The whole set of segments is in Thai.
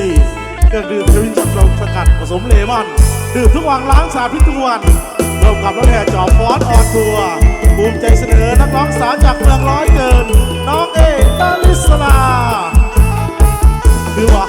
ซีเครื่องดื่มชวินชักลงสกัดผสมเลมอน ดื่มทุกวันล้างสาพิษทุกวันร่วมกับรถแห่จอฟอสออนทัวร์ภูมิใจเสนอนักร้องสาวจากเมืองร้อยเกิน น้องเอตาลิสลาคือว่า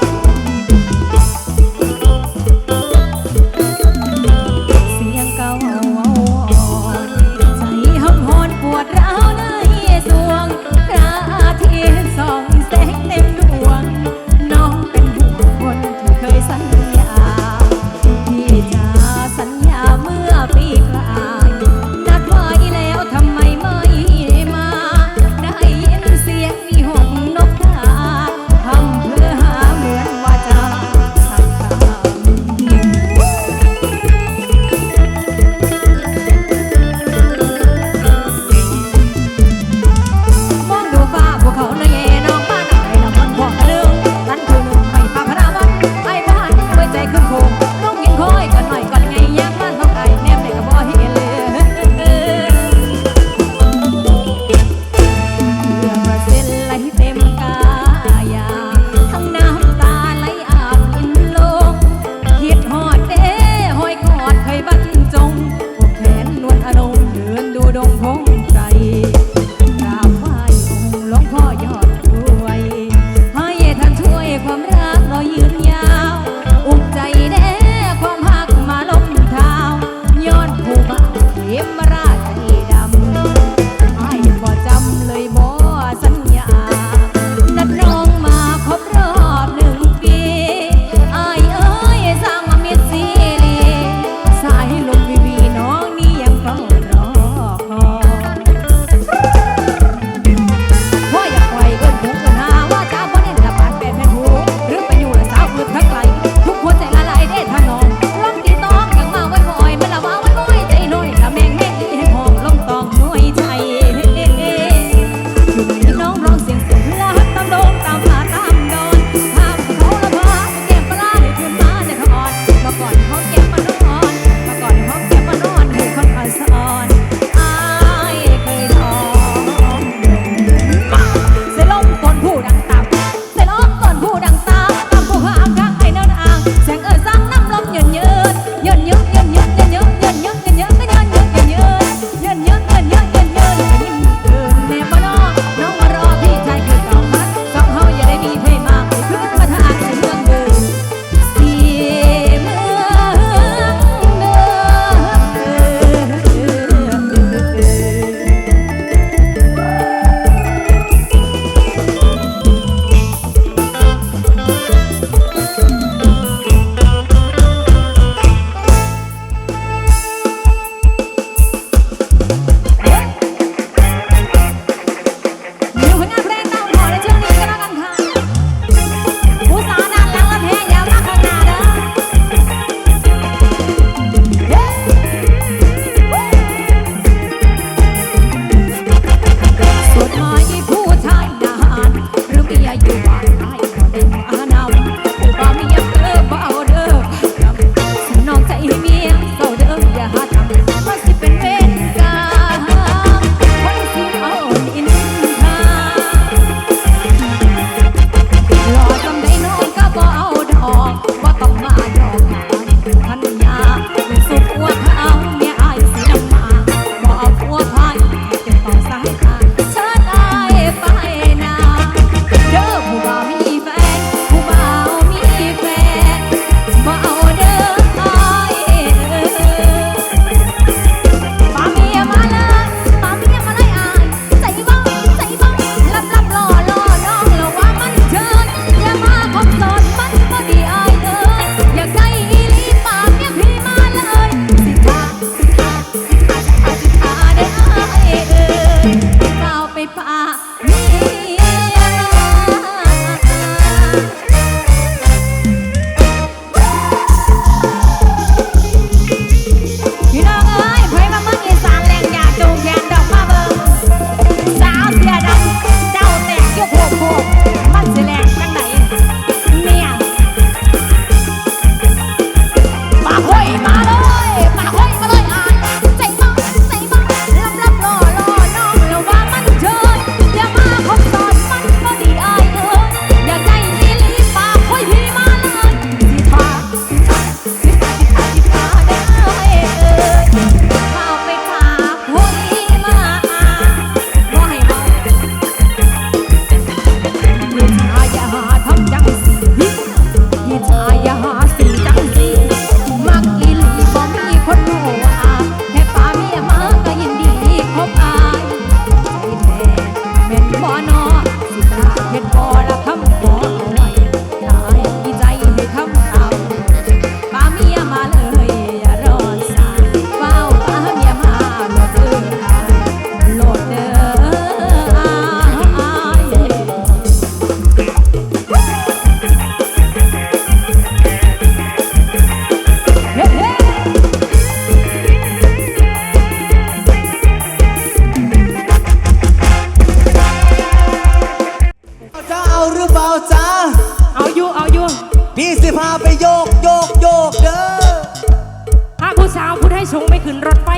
ให้ชงไม่ขึ้นรถไฟ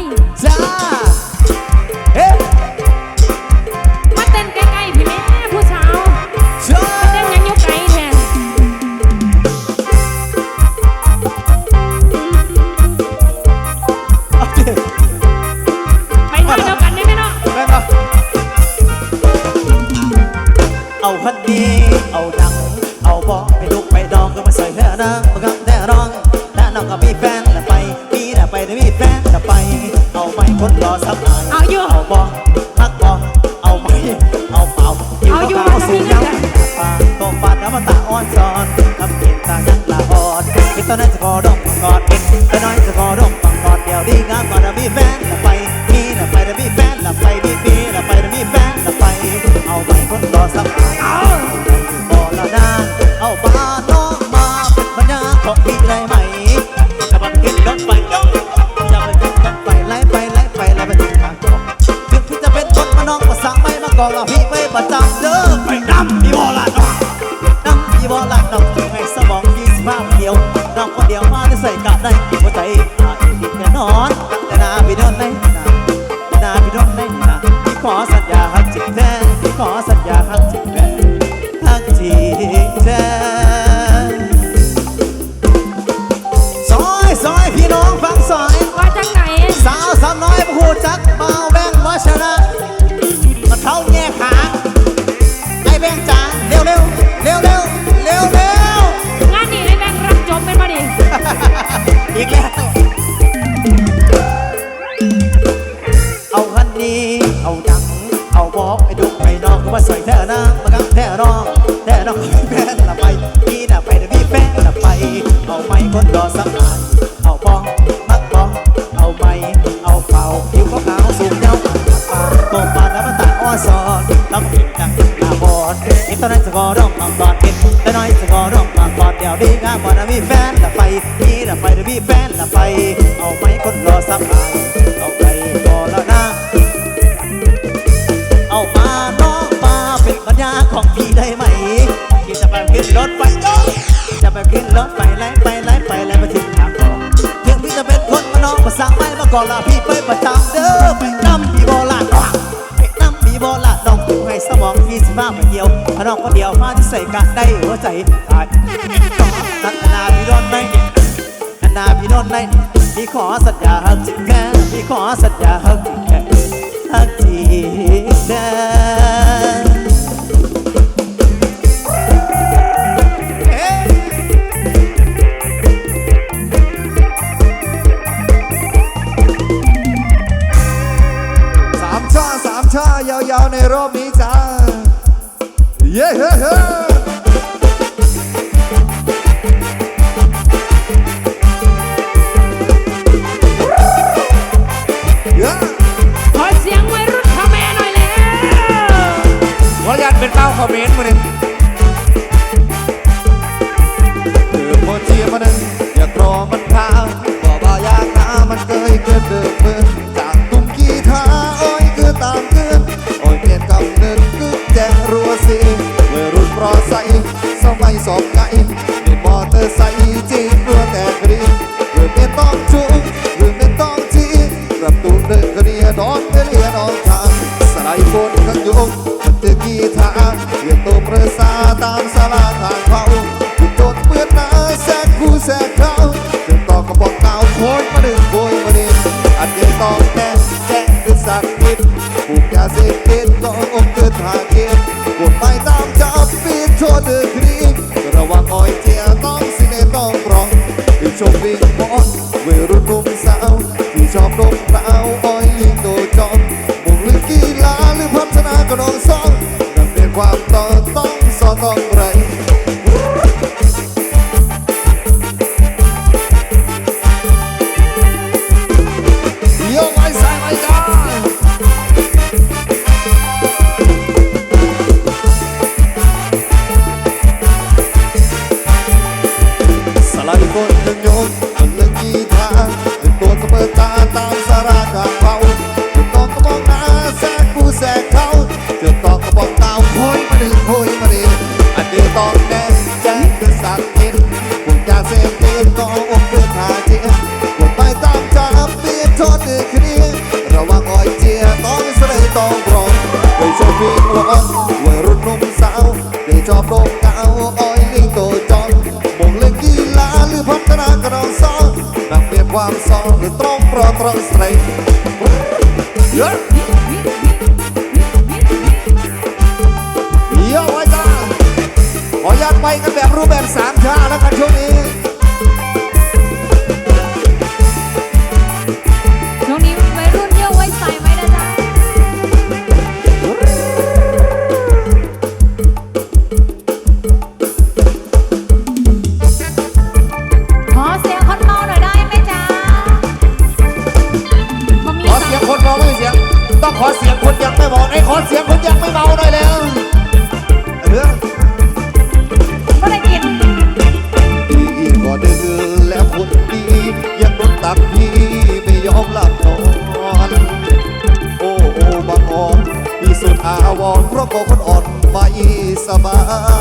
จ้าเฮ้ ตอนนั้นจะขอดอกมังกรตอนน้อยจะขอดอกมังกรเดียวดีงามก่อนนะมีแฟนละไปมีละไปละมีแฟนละไปดีดีละไปละมีแฟนละไป เอาไปคนรอสักเอา น้องมีแฟนละไปพี่น่ะไปนะมีแฟนละไป เอาไม้คนรอสักหน่ยเอาปองมักปองเอาไม้เอาเป่าผิวก็ขาวสูงเย้าปากตบปากแล้วมันตาอ้อซอนลำเห็นดังตาบอดเห็นตอนนั้นจะกอร้องบางบอดเห็นแต่น้อยจะกอร้องบางบอดเดี๋ยวดีงามกว่านะมีแฟนละไปพี่น่ะไปนะมีแฟนละไป เอาไม้คนรอสักหน่ย ก็ลาพี่ไปประจำเด้อไปนำพี่บอลาดไปนำพี่บอลาดน้องอยู่ให้สมองพี่สิบ้าไปเดียวถ้น้องคนเดียวมาที่ใส่กันได้หัวใจตายนักนาพี่รอนไหมนาพี่นอนไหนพี่ขอสัญญาหักจริงแค่พี่ขอสัญญาหักจริงแค่หักจริงแค่ রবি চা ইয়ে হে হে। វាងសងឬត្រង់ប្រត្រង់ស្រី อนเพราะโกคนอ่อนไม่สบาย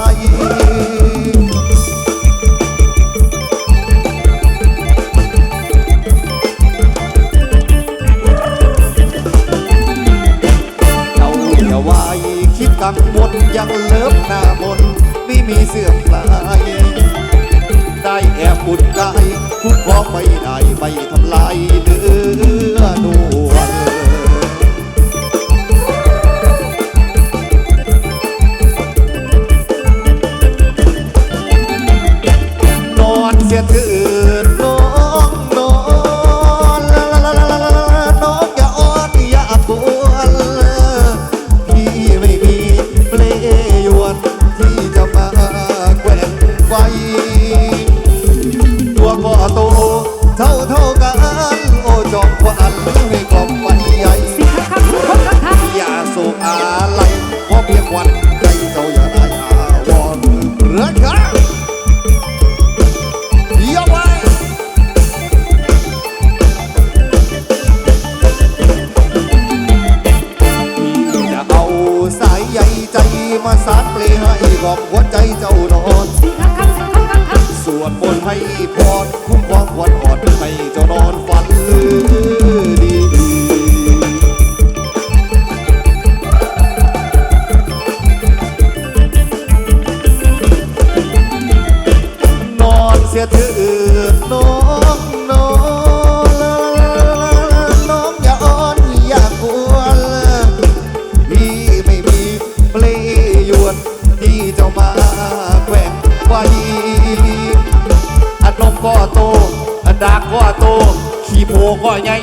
พ่อใหญ่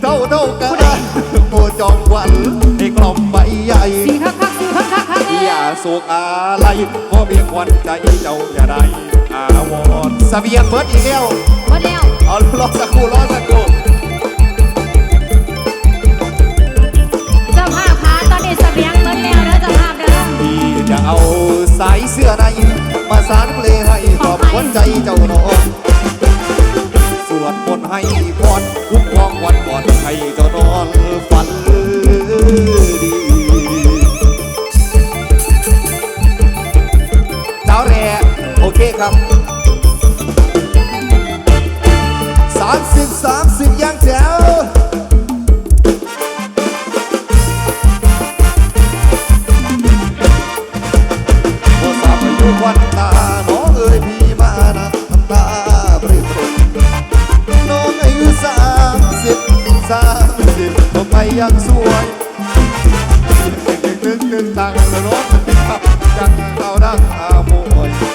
เท่าเท่ากันโวจองวันให้กล่อมใบใหญ่สีคักคักสีคักคักคักอย่าสุกอะไรก็อมีควันใจเจ้าอย่าได้อาวอนสเบียงเบิร์ดอีกแล้วเบิร์ดแล้วเอาล้อสักกูล้อสักกูเจ้ภาพขาตอนนี้สเบียงเบิร์ดแล้วแล้วเจ้าภาพเดิมพี่จะเอาสายเสื้อในมาสานเพลงให้ขอบคนใจเจ้าหนอ วดมนให้พรคุ้มครองวันก่อนให้เจ้านอนฝันดีเจ้าแร่โอเคครับสามสิบสามสิบยังแถว ยังสวยตึกตึกตึกตึต่างรถติดขับยังเอาดัานอาโมย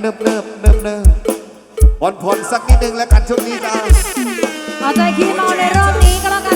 เนิบเนิบเนิบเนิบผ่อนผ่อนสักนิดนึงแล้วกันช่วงนี้จ้เอาใจคิดนอนในรอบนี้ก็แล้วกัน